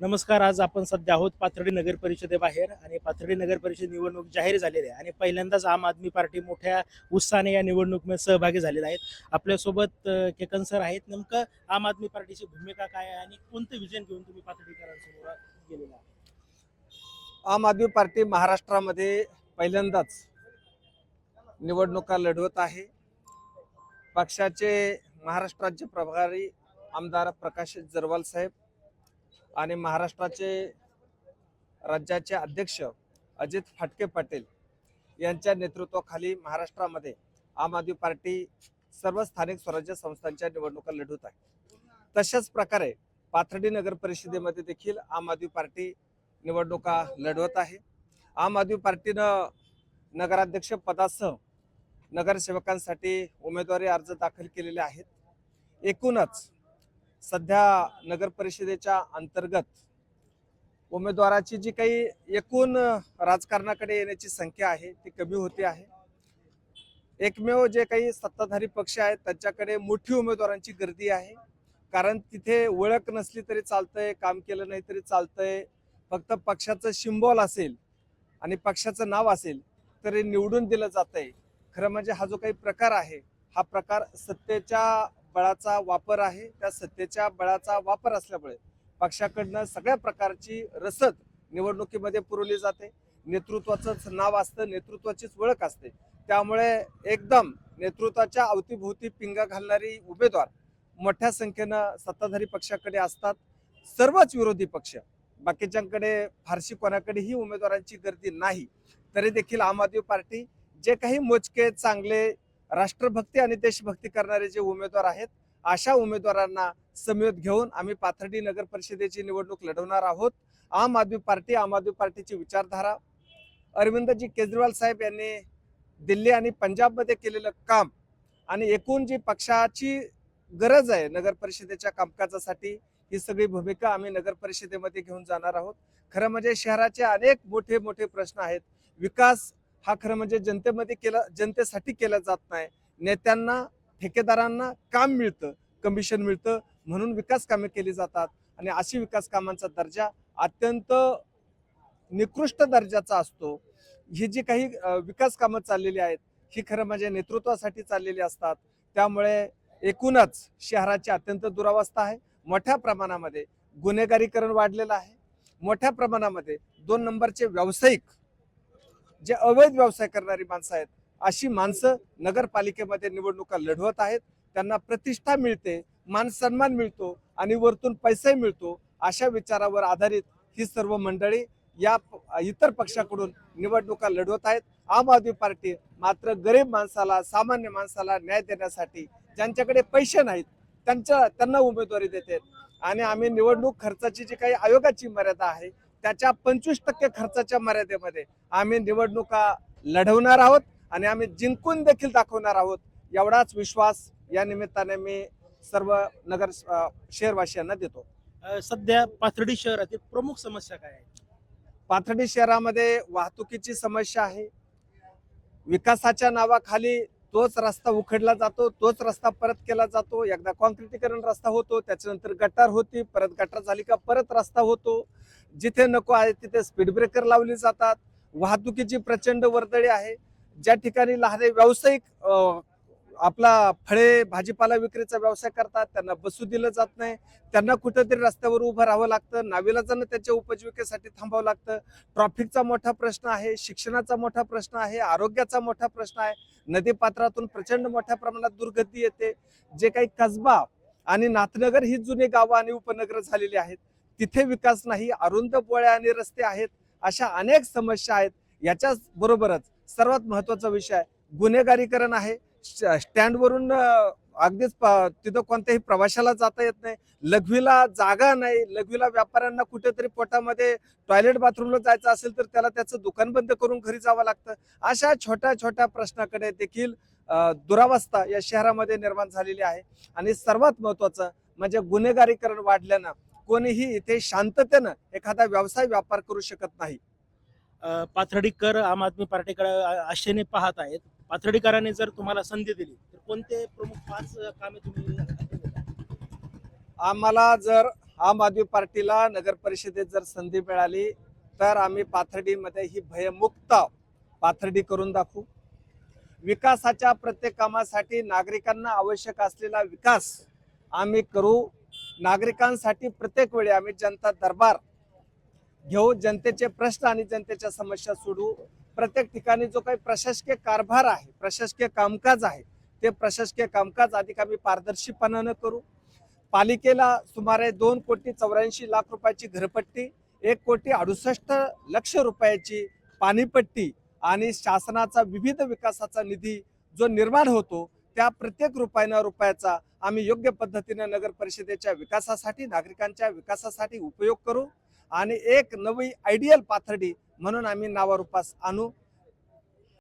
नमस्कार आज आपण सध्या आहोत पाथर्डी नगर परिषदेबाहेर आणि पाथर्डी नगर परिषद निवडणूक जाहीर झालेली आहे आणि पहिल्यांदाच आम आदमी पार्टी मोठ्या उत्साहाने या निवडणुकीमध्ये सहभागी झालेला आहेत. आपल्यासोबत केकन सर आहेत. नेमकं आम आदमी पार्टीची भूमिका काय आहे आणि कोणतं विजन घेऊन तुम्ही पाथर्डीकरांसमोर गेलेला आहे आम आदमी पार्टी महाराष्ट्रामध्ये पहिल्यांदाच निवडणुका लढवत आहे. पक्षाचे महाराष्ट्राचे प्रभारी आमदार प्रकाश जरवाल साहेब आणि महाराष्ट्राचे राज्याचे अध्यक्ष अजित फाटके पाटील यांच्या नेतृत्वाखाली महाराष्ट्रामध्ये आम आदमी पार्टी सर्व स्थानिक स्वराज्य संस्थांच्या निवडणुका लढवत आहे. तशाच प्रकारे पाथर्डी नगर परिषदेमध्ये देखील आम आदमी पार्टी निवडणुका लढवत आहे. आम आदमी पार्टीनं नगराध्यक्ष पदासह नगरसेवकांसाठी उमेदवारी अर्ज दाखल केलेले आहेत. एकूणच सध्या नगर परिषदेच्या अंतर्गत उमेदवाराची जी काही एकूण राजकारणाकडे येण्याची संख्या आहे ती कमी होते आहे. एकमेव जे काही सत्ताधारी पक्ष आहेत त्यांच्याकडे मोठी उमेदवारांची गर्दी आहे. कारण तिथे ओळख नसली तरी चालतंय काम केलं नाही तरी चालतंय. फक्त पक्षाचं शिंबॉल असेल आणि पक्षाचं नाव असेल तरी निवडून दिलं जातंय. खरं म्हणजे हा जो काही प्रकार आहे हा प्रकार सत्तेच्या बळाचा वापर आहे त्या सत्तेच्या बळाचा वापर असल्यामुळे पक्षाकडनं सगळ्या प्रकारची रसद निवडणुकीमध्ये पुरवली जाते. नेतृत्वाचंच नाव असतं नेतृत्वाचीच ओळख असते. त्यामुळे एकदम नेतृत्वाच्या अवतीभोवती पिंगा घालणारी उमेदवार मोठ्या संख्येनं सत्ताधारी पक्षाकडे असतात. सर्वच विरोधी पक्ष बाकीच्यांकडे फारशी कोणाकडेही उमेदवारांची गर्दी नाही. तरी देखील आम आदमी पार्टी जे काही मोजके चांगले राष्ट्रभक्ती आणि देशभक्ती करणारे जे उमेदवार आहेत अशा उमेदवारांना समेत घेऊन आम्ही पाथर्डी नगर परिषदेची निवडणूक लढवणार आहोत. आम आदमी पार्टी आम आदमी पार्टीची विचारधारा. अरविंदजी केजरीवाल साहेब यांनी दिल्ली आणि पंजाबमध्ये केलेलं काम आणि एकूण जी पक्षाची गरज आहे नगर परिषदेच्या कामकाजासाठी ही सगळी भूमिका आम्ही नगर परिषदेमध्ये घेऊन जाणार आहोत. खरं म्हणजे शहराचे अनेक मोठे मोठे प्रश्न आहेत. विकास हा खरं म्हणजे जनतेमध्ये केला जनतेसाठी केला जात नाही. नेत्यांना ठेकेदारांना काम मिळतं कमिशन मिळतं म्हणून विकास कामे केली जातात. आणि अशी विकास कामांचा दर्जा अत्यंत निकृष्ट दर्जाचा असतो. ही जी काही विकास कामं चाललेली आहेत ही खरं म्हणजे नेतृत्वासाठी चाललेली असतात. त्यामुळे एकूणच शहराची अत्यंत दुरावस्था आहे. मोठ्या प्रमाणामध्ये गुन्हेगारीकरण वाढलेलं आहे. मोठ्या प्रमाणामध्ये दोन नंबरचे व्यावसायिक जे अवैध व्यवसाय करणारी माणसं आहेत अशी माणसं नगरपालिकेमध्ये निवडणुका लढवत आहेत. त्यांना प्रतिष्ठा मिळते मान सन्मान मिळतो आणि वरतून पैसाही मिळतो. अशा विचारावर आधारित ही सर्व मंडळी या इतर पक्षाकडून निवडणुका लढवत आहेत. आम आदमी पार्टी मात्र गरीब माणसाला सामान्य माणसाला न्याय देण्यासाठी ज्यांच्याकडे पैसे नाहीत त्यांच्या त्यांना उमेदवारी देते. आणि आम्ही निवडणूक खर्चाची जी काही आयोगाची मर्यादा आहे त्याच्या पंचवीस टक्के खर्चाच्या मर्यादेमध्ये आम्ही निवडणुका लढवणार आहोत आणि आम्ही जिंकून देखील दाखवणार आहोत एवढाच विश्वास या निमित्ताने मी सर्व नगर शहरवासियांना देतो. सध्या पाथर्डी शहरातील प्रमुख समस्या काय आहे? पाथर्डी शहरामध्ये वाहतुकीची समस्या आहे. विकासाच्या नावाखाली तोच रस्ता उखडला जातो तोच रस्ता परत केला जातो. एकदा कॉन्क्रिटीकरण रस्ता होतो त्याच्यानंतर गटार होती परत गटार झाली का परत रस्ता होतो. जिथे नको आहे तिथे स्पीड ब्रेकर लावली जातात. वाहतुकीची प्रचंड वर्दळी आहे. ज्या ठिकाणी लहान व्यावसायिक आपला फळे भाजीपाला विक्रीचा व्यवसाय करतात त्यांना बसू दिलं जात नाही त्यांना कुठेतरी रस्त्यावर उभं राहावं लागतं नाविलाजानं त्यांच्या उपजीविकेसाठी थांबावं लागतं. ट्रॉफिकचा मोठा प्रश्न आहे शिक्षणाचा मोठा प्रश्न आहे आरोग्याचा मोठा प्रश्न आहे. नदीपात्रातून प्रचंड मोठ्या प्रमाणात दुर्गती येते. जे काही कसबा आणि नाथनगर ही जुनी गावं आणि उपनगर झालेली आहेत तिथे विकास नाही अरुंद पोळ्या आणि रस्ते आहेत अशा अनेक समस्या आहेत. याच्याच बरोबरच सर्वात महत्त्वाचा विषय गुन्हेगारीकरण आहे. स्टँडवरून अगदीच प- तिथं कोणत्याही प्रवाशाला जाता येत नाही. लघवीला जागा नाही. लघवीला व्यापाऱ्यांना कुठेतरी पोटामध्ये टॉयलेट बाथरूमला जायचं असेल तर त्याला त्याचं दुकान बंद करून घरी जावं लागतं. अशा छोट्या छोट्या प्रश्नाकडे देखील दुरावस्था या शहरामध्ये निर्माण झालेली आहे. आणि सर्वात महत्वाचं म्हणजे गुन्हेगारीकरण वाढल्यानं कोणीही इथे शांततेनं एखादा व्यवसाय व्यापार करू शकत नाही. पाथर्डीकर आम आदमी पार्टीकडे आशेने पाहत आहेत. पाथर्डीकरांनी जर तुम्हाला संधी दिली तर कोणते प्रमुख पाच कामे तुम्ही आम्हाला जर आम आदमी पार्टीला नगर परिषदेत जर संधी मिळाली तर आम्ही पाथर्डीमध्ये ही भयमुक्त पाथर्डी करून दाखवू. विकासाच्या प्रत्येक कामासाठी नागरिकांना आवश्यक असलेला विकास आम्ही करू. नागरिकांसाठी प्रत्येक वेळी आम्ही जनता दरबार घेऊ जनतेचे प्रश्न आणि जनतेच्या समस्या सोडवू. प्रत्येक ठिकाणी जो काही प्रशासकीय कारभार आहे प्रशासकीय कामकाज आहे ते प्रशासकीय कामकाज अधिक आम्ही पारदर्शीपणानं करू. पालिकेला सुमारे दोन कोटी चौऱ्याऐंशी लाख रुपयाची घरपट्टी एक कोटी अडुसष्ट लक्ष रुपयाची पाणीपट्टी आणि शासनाचा विविध विकासाचा निधी जो निर्माण होतो त्या प्रत्येक रुपयानं रुपयाचा आम्ही योग्य पद्धतीनं नगर परिषदेच्या विकासासाठी नागरिकांच्या विकासासाठी उपयोग करू. आणि एक नवी आयडियल पाथर्डी म्हणून आम्ही नावारूपास आणू.